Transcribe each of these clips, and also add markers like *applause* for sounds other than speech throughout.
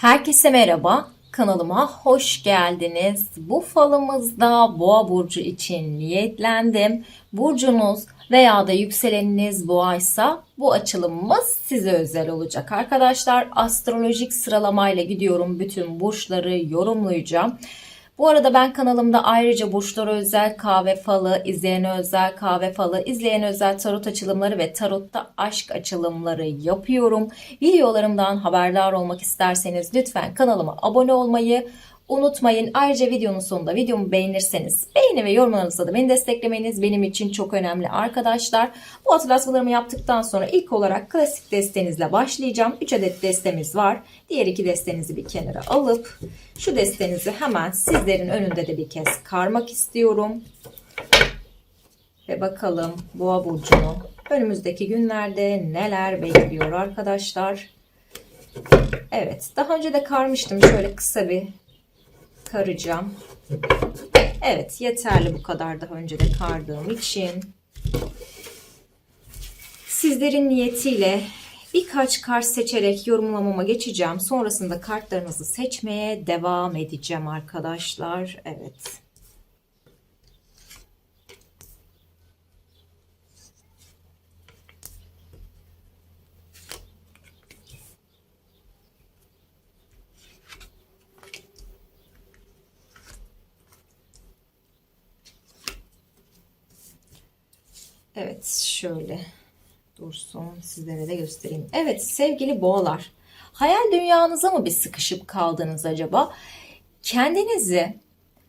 Herkese merhaba. Kanalıma hoş geldiniz. Bu falımızda Boğa burcu için niyetlendim. Burcunuz veya da yükseleniniz boğaysa bu açılımımız size özel olacak. Arkadaşlar astrolojik sıralamayla gidiyorum. Bütün burçları yorumlayacağım. Bu arada ben kanalımda ayrıca burçlara özel kahve falı, izleyene özel kahve falı, izleyene özel tarot açılımları ve tarotta aşk açılımları yapıyorum. Videolarımdan haberdar olmak isterseniz lütfen kanalıma abone olmayı unutmayın. Ayrıca videonun sonunda videomu beğenirseniz beğeni ve yorumlarınızla da beni desteklemeniz benim için çok önemli arkadaşlar. Bu hatırlatmalarımı yaptıktan sonra ilk olarak klasik destenizle başlayacağım. 3 adet destemiz var. Diğer iki destenizi bir kenara alıp şu destenizi hemen sizlerin önünde de bir kez karmak istiyorum. Ve bakalım Boğa burcunu önümüzdeki günlerde neler bekliyor arkadaşlar. Evet, daha önce de karmıştım. Şöyle kısa bir karacağım. Evet, yeterli bu kadar daha önce de kardığım için. Sizlerin niyetiyle birkaç kart seçerek yorumlamama geçeceğim. Sonrasında kartlarınızı seçmeye devam edeceğim arkadaşlar. Evet. Evet, şöyle dursun sizlere de göstereyim. Evet sevgili boğalar, hayal dünyanıza mı bir sıkışıp kaldınız acaba? Kendinizi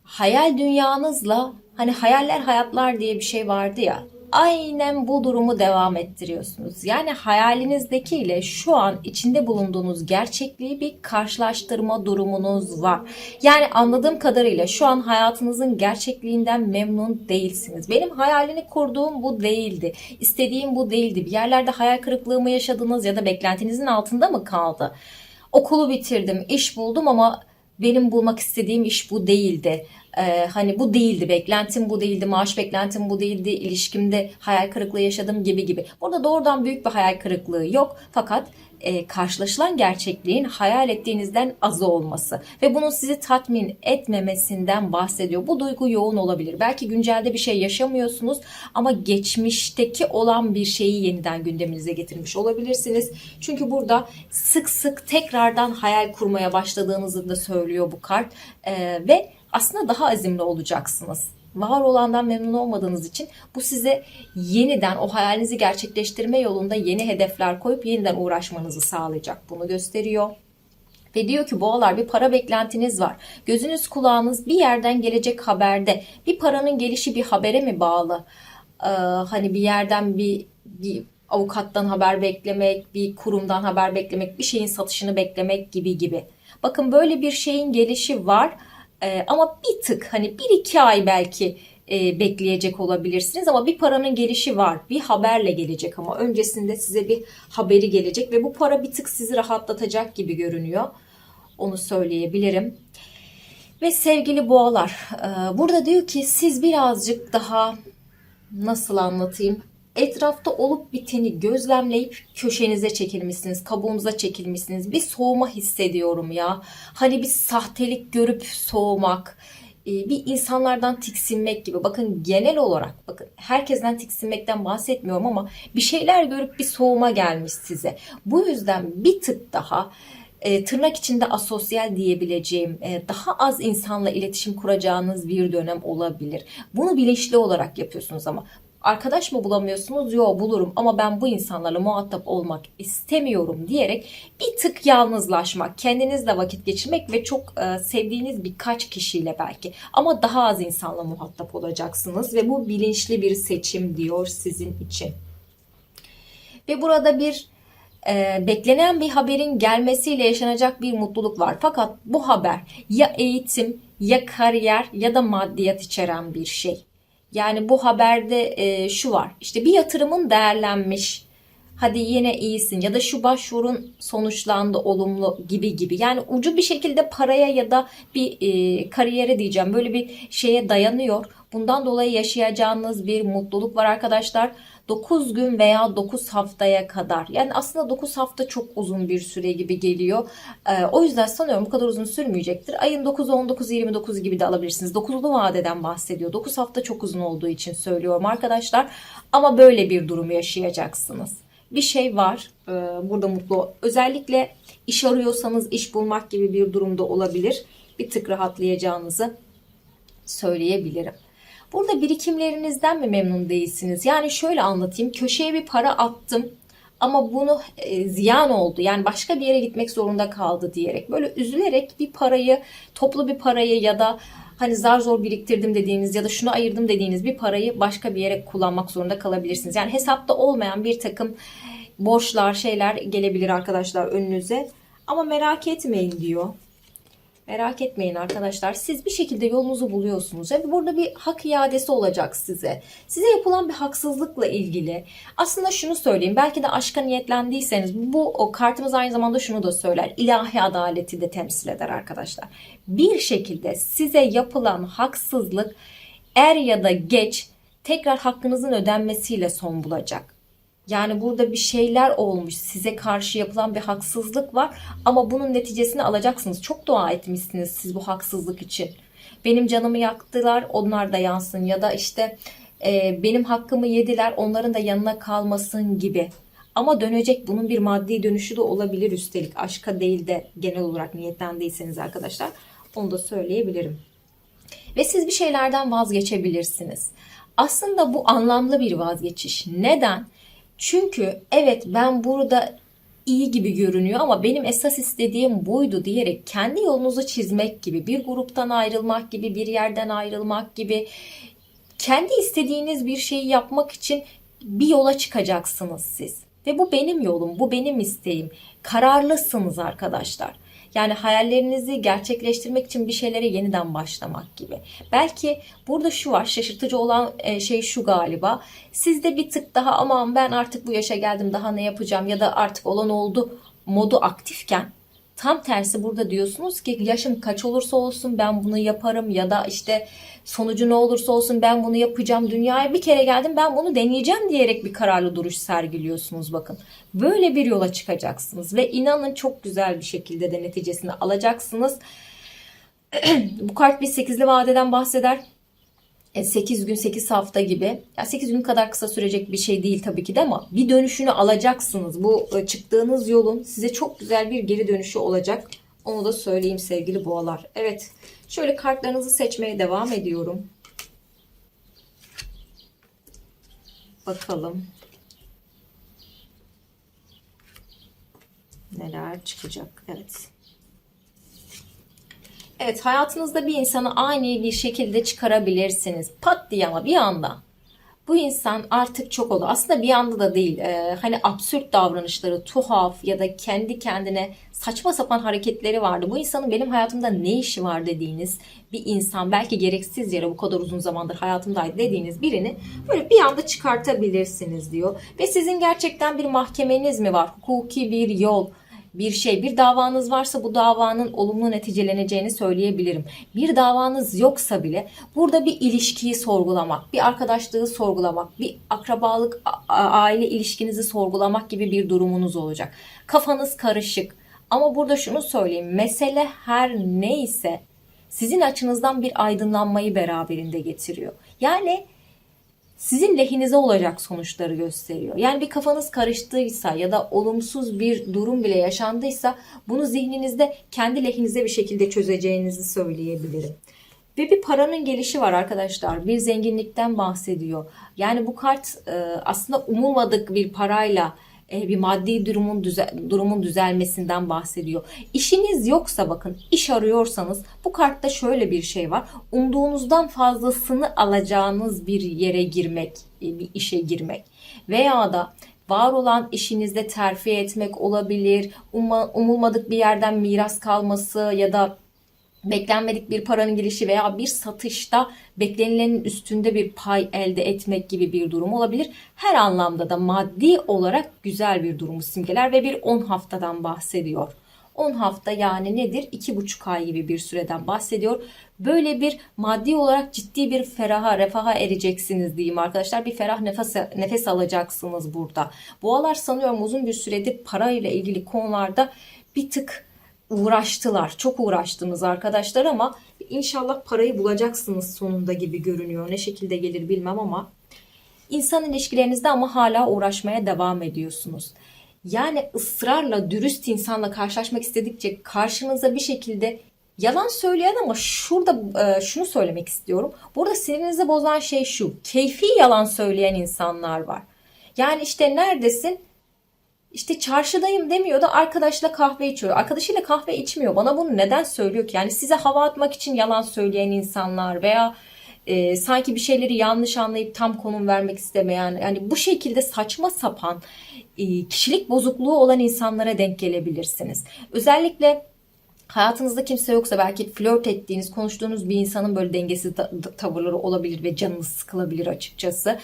hayal dünyanızla hani hayaller hayatlar diye bir şey vardı ya aynen bu durumu devam ettiriyorsunuz. Yani hayalinizdeki ile şu an içinde bulunduğunuz gerçekliği bir karşılaştırma durumunuz var. Yani anladığım kadarıyla şu an hayatınızın gerçekliğinden memnun değilsiniz. Benim hayalini kurduğum bu değildi. İstediğim bu değildi. Bir yerlerde hayal kırıklığı mı yaşadınız ya da beklentinizin altında mı kaldı? Okulu bitirdim, iş buldum ama benim bulmak istediğim iş bu değildi. Ee, hani bu değildi, beklentim bu değildi, maaş beklentim bu değildi, ilişkimde hayal kırıklığı yaşadım gibi gibi. Burada doğrudan büyük bir hayal kırıklığı yok. Fakat e, karşılaşılan gerçekliğin hayal ettiğinizden azı olması ve bunun sizi tatmin etmemesinden bahsediyor. Bu duygu yoğun olabilir. Belki güncelde bir şey yaşamıyorsunuz ama geçmişteki olan bir şeyi yeniden gündeminize getirmiş olabilirsiniz. Çünkü burada sık sık tekrardan hayal kurmaya başladığınızı da söylüyor bu kart e, ve aslında daha azimli olacaksınız var olandan memnun olmadığınız için bu size yeniden o hayalinizi gerçekleştirme yolunda yeni hedefler koyup yeniden uğraşmanızı sağlayacak. Bunu gösteriyor. Ve diyor ki boğalar bir para beklentiniz var. Gözünüz kulağınız bir yerden gelecek haberde. Bir paranın gelişi bir habere mi bağlı? Ee, hani bir yerden bir, bir avukattan haber beklemek, bir kurumdan haber beklemek, bir şeyin satışını beklemek gibi gibi. Bakın böyle bir şeyin gelişi var ee, ama bir tık hani bir iki ay belki e, bekleyecek olabilirsiniz ama bir paranın gelişi var. Bir haberle gelecek ama öncesinde size bir haberi gelecek ve bu para bir tık sizi rahatlatacak gibi görünüyor. Onu söyleyebilirim. Ve sevgili boğalar, e, burada diyor ki siz birazcık daha nasıl anlatayım? Etrafta olup biteni gözlemleyip köşenize çekilmişsiniz, kabuğunuza çekilmişsiniz. Bir soğuma hissediyorum ya. Hani bir sahtelik görüp soğumak, e, bir insanlardan tiksinmek gibi. Bakın genel olarak bakın herkesten tiksinmekten bahsetmiyorum ama bir şeyler görüp bir soğuma gelmiş size. Bu yüzden bir tık daha e, tırnak içinde asosyal diyebileceğim e, daha az insanla iletişim kuracağınız bir dönem olabilir. Bunu bilinçli olarak yapıyorsunuz ama arkadaş mı bulamıyorsunuz? Yok bulurum ama ben bu insanlarla muhatap olmak istemiyorum diyerek bir tık yalnızlaşmak, kendinizle vakit geçirmek ve çok e, sevdiğiniz birkaç kişiyle belki ama daha az insanla muhatap olacaksınız ve bu bilinçli bir seçim diyor sizin için. Ve burada bir e, beklenen bir haberin gelmesiyle yaşanacak bir mutluluk var. Fakat bu haber ya eğitim ya kariyer ya da maddiyat içeren bir şey. Yani bu haberde e, şu var. İşte bir yatırımın değerlenmiş. Hadi yine iyisin ya da şu başvurun sonuçlandı olumlu gibi gibi. Yani ucu bir şekilde paraya ya da bir e, kariyere diyeceğim böyle bir şeye dayanıyor. Bundan dolayı yaşayacağınız bir mutluluk var arkadaşlar. 9 gün veya 9 haftaya kadar. Yani aslında 9 hafta çok uzun bir süre gibi geliyor. Ee, o yüzden sanıyorum bu kadar uzun sürmeyecektir. Ayın 9'u 19 29 gibi de alabilirsiniz. 9'lu vadeden bahsediyor. 9 hafta çok uzun olduğu için söylüyorum arkadaşlar. Ama böyle bir durum yaşayacaksınız. Bir şey var. Ee, burada mutlu. Özellikle iş arıyorsanız iş bulmak gibi bir durumda olabilir. Bir tık rahatlayacağınızı söyleyebilirim. Burada birikimlerinizden mi memnun değilsiniz? Yani şöyle anlatayım. Köşeye bir para attım ama bunu e, ziyan oldu. Yani başka bir yere gitmek zorunda kaldı diyerek. Böyle üzülerek bir parayı, toplu bir parayı ya da hani zar zor biriktirdim dediğiniz ya da şunu ayırdım dediğiniz bir parayı başka bir yere kullanmak zorunda kalabilirsiniz. Yani hesapta olmayan bir takım borçlar, şeyler gelebilir arkadaşlar önünüze. Ama merak etmeyin diyor. Merak etmeyin arkadaşlar. Siz bir şekilde yolunuzu buluyorsunuz. Ve burada bir hak iadesi olacak size. Size yapılan bir haksızlıkla ilgili. Aslında şunu söyleyeyim. Belki de aşka niyetlendiyseniz bu o kartımız aynı zamanda şunu da söyler. İlahi adaleti de temsil eder arkadaşlar. Bir şekilde size yapılan haksızlık er ya da geç tekrar hakkınızın ödenmesiyle son bulacak. Yani burada bir şeyler olmuş. Size karşı yapılan bir haksızlık var ama bunun neticesini alacaksınız. Çok dua etmişsiniz siz bu haksızlık için. Benim canımı yaktılar, onlar da yansın ya da işte e, benim hakkımı yediler, onların da yanına kalmasın gibi. Ama dönecek bunun bir maddi dönüşü de olabilir üstelik. Aşka değil de genel olarak niyetlendiyseniz arkadaşlar. Onu da söyleyebilirim. Ve siz bir şeylerden vazgeçebilirsiniz. Aslında bu anlamlı bir vazgeçiş. Neden? Çünkü evet ben burada iyi gibi görünüyor ama benim esas istediğim buydu diyerek kendi yolunuzu çizmek gibi, bir gruptan ayrılmak gibi, bir yerden ayrılmak gibi kendi istediğiniz bir şeyi yapmak için bir yola çıkacaksınız siz. Ve bu benim yolum, bu benim isteğim. Kararlısınız arkadaşlar. Yani hayallerinizi gerçekleştirmek için bir şeylere yeniden başlamak gibi. Belki burada şu var şaşırtıcı olan e, şey şu galiba. Sizde bir tık daha aman ben artık bu yaşa geldim daha ne yapacağım ya da artık olan oldu modu aktifken Tam tersi burada diyorsunuz ki yaşım kaç olursa olsun ben bunu yaparım ya da işte sonucu ne olursa olsun ben bunu yapacağım. Dünyaya bir kere geldim ben bunu deneyeceğim diyerek bir kararlı duruş sergiliyorsunuz bakın. Böyle bir yola çıkacaksınız ve inanın çok güzel bir şekilde de neticesini alacaksınız. *clears throat* Bu kart bir sekizli vadeden bahseder. 8 e, gün 8 hafta gibi. Ya 8 gün kadar kısa sürecek bir şey değil tabii ki de ama bir dönüşünü alacaksınız. Bu e, çıktığınız yolun size çok güzel bir geri dönüşü olacak. Onu da söyleyeyim sevgili boğalar. Evet. Şöyle kartlarınızı seçmeye devam ediyorum. Bakalım. Neler çıkacak? Evet. Evet hayatınızda bir insanı ani bir şekilde çıkarabilirsiniz. Pat diye ama bir anda. Bu insan artık çok oldu. Aslında bir anda da değil. Ee, hani absürt davranışları, tuhaf ya da kendi kendine saçma sapan hareketleri vardı. Bu insanın benim hayatımda ne işi var dediğiniz bir insan belki gereksiz yere bu kadar uzun zamandır hayatımdaydı dediğiniz birini böyle bir anda çıkartabilirsiniz diyor. Ve sizin gerçekten bir mahkemeniz mi var? Hukuki bir yol, bir şey, bir davanız varsa bu davanın olumlu neticeleneceğini söyleyebilirim. Bir davanız yoksa bile burada bir ilişkiyi sorgulamak, bir arkadaşlığı sorgulamak, bir akrabalık, aile ilişkinizi sorgulamak gibi bir durumunuz olacak. Kafanız karışık. Ama burada şunu söyleyeyim. Mesele her neyse sizin açınızdan bir aydınlanmayı beraberinde getiriyor. Yani sizin lehinize olacak sonuçları gösteriyor. Yani bir kafanız karıştıysa ya da olumsuz bir durum bile yaşandıysa bunu zihninizde kendi lehinize bir şekilde çözeceğinizi söyleyebilirim. Ve bir paranın gelişi var arkadaşlar. Bir zenginlikten bahsediyor. Yani bu kart e, aslında umulmadık bir parayla e, bir maddi durumun düze, durumun düzelmesinden bahsediyor. İşiniz yoksa bakın iş arıyorsanız bu kartta şöyle bir şey var. Umduğunuzdan fazlasını alacağınız bir yere girmek, e, bir işe girmek veya da var olan işinizde terfi etmek olabilir. umulmadık bir yerden miras kalması ya da beklenmedik bir paranın girişi veya bir satışta beklenilenin üstünde bir pay elde etmek gibi bir durum olabilir. Her anlamda da maddi olarak güzel bir durumu simgeler ve bir 10 haftadan bahsediyor. 10 hafta yani nedir? 2,5 ay gibi bir süreden bahsediyor. Böyle bir maddi olarak ciddi bir feraha, refaha ereceksiniz diyeyim arkadaşlar. Bir ferah nefes, nefes alacaksınız burada. Boğalar sanıyorum uzun bir süredir parayla ilgili konularda bir tık uğraştılar. Çok uğraştınız arkadaşlar ama inşallah parayı bulacaksınız sonunda gibi görünüyor. Ne şekilde gelir bilmem ama insan ilişkilerinizde ama hala uğraşmaya devam ediyorsunuz. Yani ısrarla dürüst insanla karşılaşmak istedikçe karşınıza bir şekilde yalan söyleyen ama şurada e, şunu söylemek istiyorum. Burada sinirinizi bozan şey şu. Keyfi yalan söyleyen insanlar var. Yani işte neredesin? İşte çarşıdayım demiyor da arkadaşla kahve içiyor. Arkadaşıyla kahve içmiyor. Bana bunu neden söylüyor ki? Yani size hava atmak için yalan söyleyen insanlar veya e, sanki bir şeyleri yanlış anlayıp tam konum vermek istemeyen yani bu şekilde saçma sapan e, kişilik bozukluğu olan insanlara denk gelebilirsiniz. Özellikle hayatınızda kimse yoksa belki flört ettiğiniz, konuştuğunuz bir insanın böyle dengesiz tavırları olabilir ve canınız sıkılabilir açıkçası.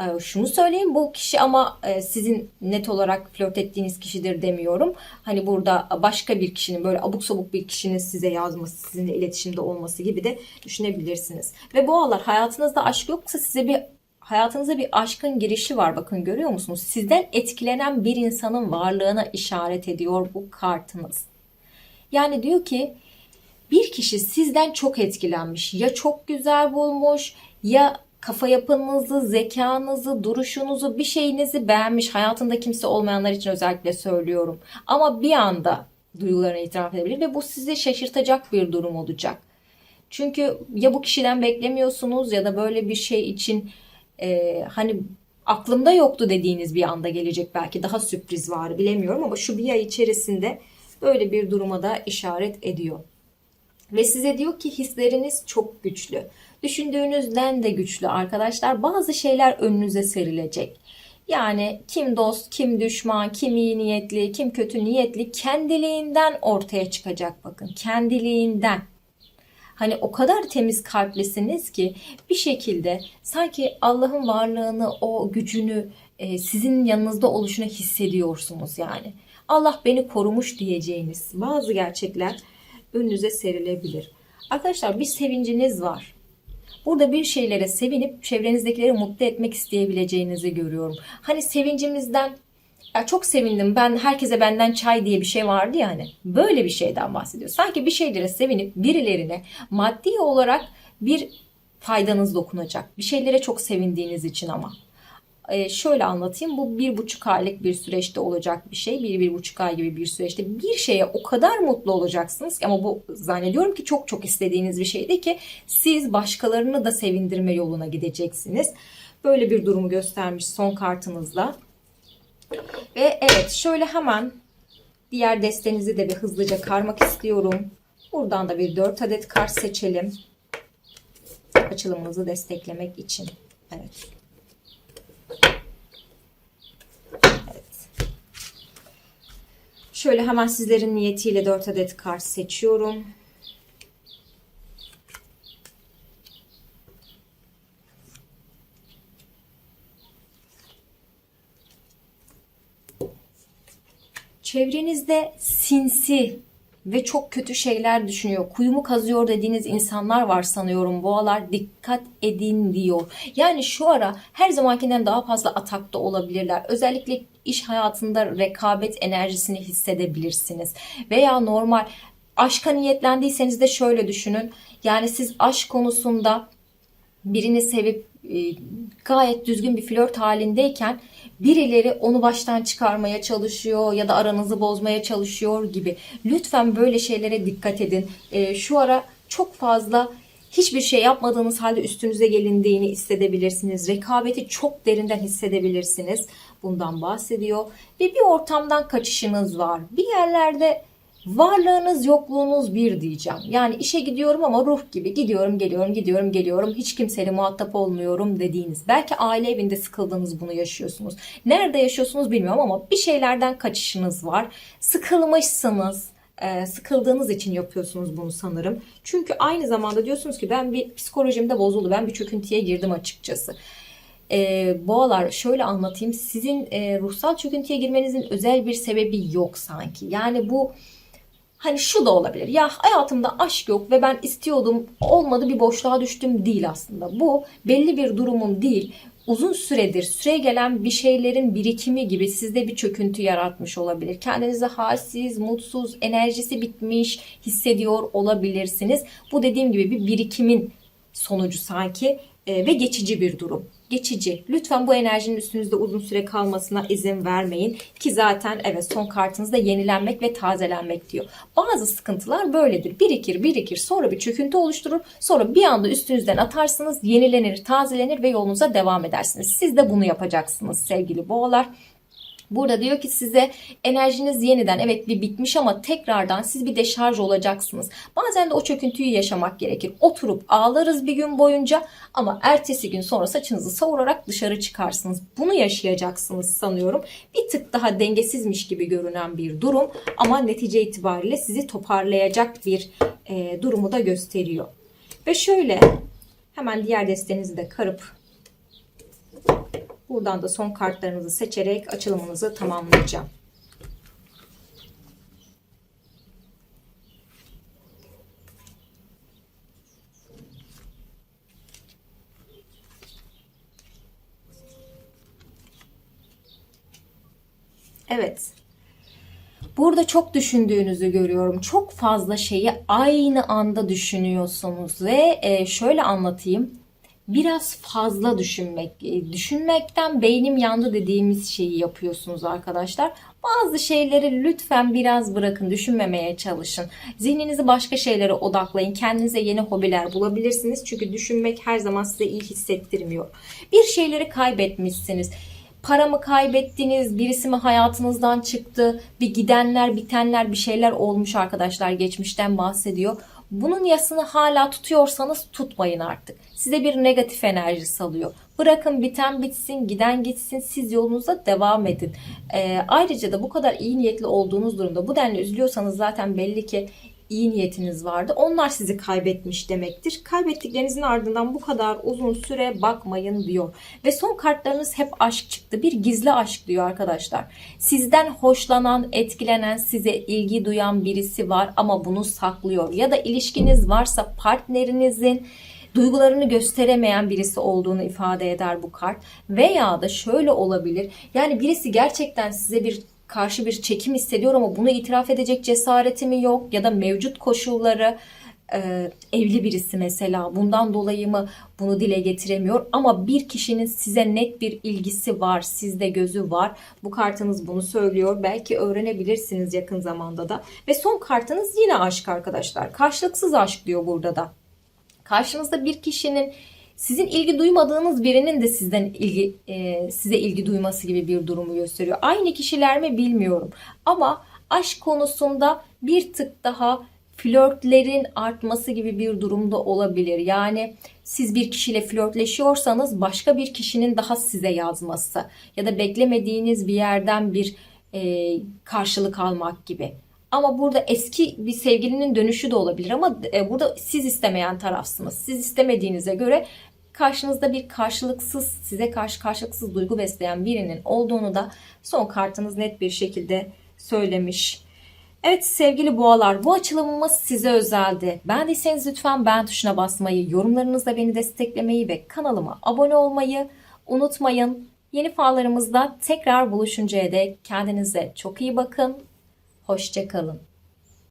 Ee, şunu söyleyeyim bu kişi ama e, sizin net olarak flört ettiğiniz kişidir demiyorum. Hani burada başka bir kişinin böyle abuk sabuk bir kişinin size yazması, sizinle iletişimde olması gibi de düşünebilirsiniz. Ve bu aralar hayatınızda aşk yoksa size bir hayatınıza bir aşkın girişi var bakın görüyor musunuz? Sizden etkilenen bir insanın varlığına işaret ediyor bu kartınız. Yani diyor ki bir kişi sizden çok etkilenmiş. Ya çok güzel bulmuş ya kafa yapınızı, zekanızı, duruşunuzu, bir şeyinizi beğenmiş. Hayatında kimse olmayanlar için özellikle söylüyorum. Ama bir anda duygularını itiraf edebilir ve bu sizi şaşırtacak bir durum olacak. Çünkü ya bu kişiden beklemiyorsunuz ya da böyle bir şey için e, hani aklımda yoktu dediğiniz bir anda gelecek belki daha sürpriz var bilemiyorum ama şu bir ay içerisinde böyle bir duruma da işaret ediyor. Ve size diyor ki hisleriniz çok güçlü. Düşündüğünüzden de güçlü arkadaşlar. Bazı şeyler önünüze serilecek. Yani kim dost, kim düşman, kim iyi niyetli, kim kötü niyetli kendiliğinden ortaya çıkacak bakın. Kendiliğinden. Hani o kadar temiz kalplisiniz ki bir şekilde sanki Allah'ın varlığını, o gücünü e, sizin yanınızda oluşunu hissediyorsunuz yani. Allah beni korumuş diyeceğiniz bazı gerçekler önünüze serilebilir. Arkadaşlar bir sevinciniz var. Burada bir şeylere sevinip çevrenizdekileri mutlu etmek isteyebileceğinizi görüyorum. Hani sevincimizden ya çok sevindim ben herkese benden çay diye bir şey vardı ya hani böyle bir şeyden bahsediyor. Sanki bir şeylere sevinip birilerine maddi olarak bir faydanız dokunacak. Bir şeylere çok sevindiğiniz için ama. Ee, şöyle anlatayım. Bu bir buçuk aylık bir süreçte olacak bir şey. Bir, bir buçuk ay gibi bir süreçte bir şeye o kadar mutlu olacaksınız ki ama bu zannediyorum ki çok çok istediğiniz bir şeydi ki siz başkalarını da sevindirme yoluna gideceksiniz. Böyle bir durumu göstermiş son kartınızda. Ve evet şöyle hemen diğer destenizi de bir hızlıca karmak istiyorum. Buradan da bir 4 adet kart seçelim. Açılımımızı desteklemek için. Evet. Şöyle hemen sizlerin niyetiyle 4 adet kart seçiyorum. Çevrenizde sinsi ve çok kötü şeyler düşünüyor. Kuyumu kazıyor dediğiniz insanlar var sanıyorum. Boğalar dikkat edin diyor. Yani şu ara her zamankinden daha fazla atakta olabilirler. Özellikle iş hayatında rekabet enerjisini hissedebilirsiniz. Veya normal aşka niyetlendiyseniz de şöyle düşünün. Yani siz aşk konusunda birini sevip e, gayet düzgün bir flört halindeyken birileri onu baştan çıkarmaya çalışıyor ya da aranızı bozmaya çalışıyor gibi. Lütfen böyle şeylere dikkat edin. E, şu ara çok fazla hiçbir şey yapmadığınız halde üstünüze gelindiğini hissedebilirsiniz. Rekabeti çok derinden hissedebilirsiniz. Bundan bahsediyor. Ve bir ortamdan kaçışınız var. Bir yerlerde Varlığınız yokluğunuz bir diyeceğim. Yani işe gidiyorum ama ruh gibi gidiyorum geliyorum gidiyorum geliyorum hiç kimseyle muhatap olmuyorum dediğiniz. Belki aile evinde sıkıldığınız bunu yaşıyorsunuz. Nerede yaşıyorsunuz bilmiyorum ama bir şeylerden kaçışınız var. Sıkılmışsınız e, sıkıldığınız için yapıyorsunuz bunu sanırım. Çünkü aynı zamanda diyorsunuz ki ben bir psikolojimde bozuldu. Ben bir çöküntüye girdim açıkçası. E, boğalar şöyle anlatayım. Sizin e, ruhsal çöküntüye girmenizin özel bir sebebi yok sanki. Yani bu Hani şu da olabilir. Ya hayatımda aşk yok ve ben istiyordum, olmadı bir boşluğa düştüm değil aslında. Bu belli bir durumun değil, uzun süredir süre gelen bir şeylerin birikimi gibi sizde bir çöküntü yaratmış olabilir. Kendinizi halsiz, mutsuz, enerjisi bitmiş hissediyor olabilirsiniz. Bu dediğim gibi bir birikimin sonucu sanki e, ve geçici bir durum. Geçici. Lütfen bu enerjinin üstünüzde uzun süre kalmasına izin vermeyin. Ki zaten evet son kartınızda yenilenmek ve tazelenmek diyor. Bazı sıkıntılar böyledir. Birikir birikir sonra bir çöküntü oluşturur. Sonra bir anda üstünüzden atarsınız, yenilenir, tazelenir ve yolunuza devam edersiniz. Siz de bunu yapacaksınız sevgili boğalar. Burada diyor ki size enerjiniz yeniden evet bir bitmiş ama tekrardan siz bir deşarj olacaksınız. Bazen de o çöküntüyü yaşamak gerekir. Oturup ağlarız bir gün boyunca ama ertesi gün sonra saçınızı savurarak dışarı çıkarsınız. Bunu yaşayacaksınız sanıyorum. Bir tık daha dengesizmiş gibi görünen bir durum ama netice itibariyle sizi toparlayacak bir e, durumu da gösteriyor. Ve şöyle hemen diğer destenizi de karıp Buradan da son kartlarınızı seçerek açılımınızı tamamlayacağım. Evet. Burada çok düşündüğünüzü görüyorum. Çok fazla şeyi aynı anda düşünüyorsunuz ve e, şöyle anlatayım biraz fazla düşünmek, e, düşünmekten beynim yandı dediğimiz şeyi yapıyorsunuz arkadaşlar. Bazı şeyleri lütfen biraz bırakın, düşünmemeye çalışın. Zihninizi başka şeylere odaklayın. Kendinize yeni hobiler bulabilirsiniz. Çünkü düşünmek her zaman size iyi hissettirmiyor. Bir şeyleri kaybetmişsiniz. Para mı kaybettiniz? Birisi mi hayatınızdan çıktı? Bir gidenler, bitenler, bir şeyler olmuş arkadaşlar. Geçmişten bahsediyor. Bunun yasını hala tutuyorsanız tutmayın artık. Size bir negatif enerji salıyor. Bırakın biten bitsin, giden gitsin. Siz yolunuza devam edin. Ee, ayrıca da bu kadar iyi niyetli olduğunuz durumda bu denli üzülüyorsanız zaten belli ki iyi niyetiniz vardı. Onlar sizi kaybetmiş demektir. Kaybettiklerinizin ardından bu kadar uzun süre bakmayın diyor. Ve son kartlarınız hep aşk çıktı. Bir gizli aşk diyor arkadaşlar. Sizden hoşlanan, etkilenen, size ilgi duyan birisi var ama bunu saklıyor. Ya da ilişkiniz varsa partnerinizin duygularını gösteremeyen birisi olduğunu ifade eder bu kart. Veya da şöyle olabilir. Yani birisi gerçekten size bir karşı bir çekim hissediyor ama bunu itiraf edecek cesareti mi yok ya da mevcut koşulları e, evli birisi mesela bundan dolayı mı bunu dile getiremiyor? Ama bir kişinin size net bir ilgisi var sizde gözü var. Bu kartınız bunu söylüyor. Belki öğrenebilirsiniz yakın zamanda da. Ve son kartınız yine aşk arkadaşlar. Karşılıksız aşk diyor burada da. Karşınızda bir kişinin sizin ilgi duymadığınız birinin de sizden ilgi e, size ilgi duyması gibi bir durumu gösteriyor. Aynı kişiler mi bilmiyorum. Ama aşk konusunda bir tık daha flörtlerin artması gibi bir durumda olabilir. Yani siz bir kişiyle flörtleşiyorsanız başka bir kişinin daha size yazması ya da beklemediğiniz bir yerden bir e, karşılık almak gibi. Ama burada eski bir sevgilinin dönüşü de olabilir ama e, burada siz istemeyen tarafsınız. Siz istemediğinize göre karşınızda bir karşılıksız, size karşı karşılıksız duygu besleyen birinin olduğunu da son kartınız net bir şekilde söylemiş. Evet sevgili boğalar bu açılımımız size özeldi. Beğendiyseniz lütfen beğen tuşuna basmayı, yorumlarınızla beni desteklemeyi ve kanalıma abone olmayı unutmayın. Yeni fallarımızda tekrar buluşuncaya dek kendinize çok iyi bakın. Hoşçakalın.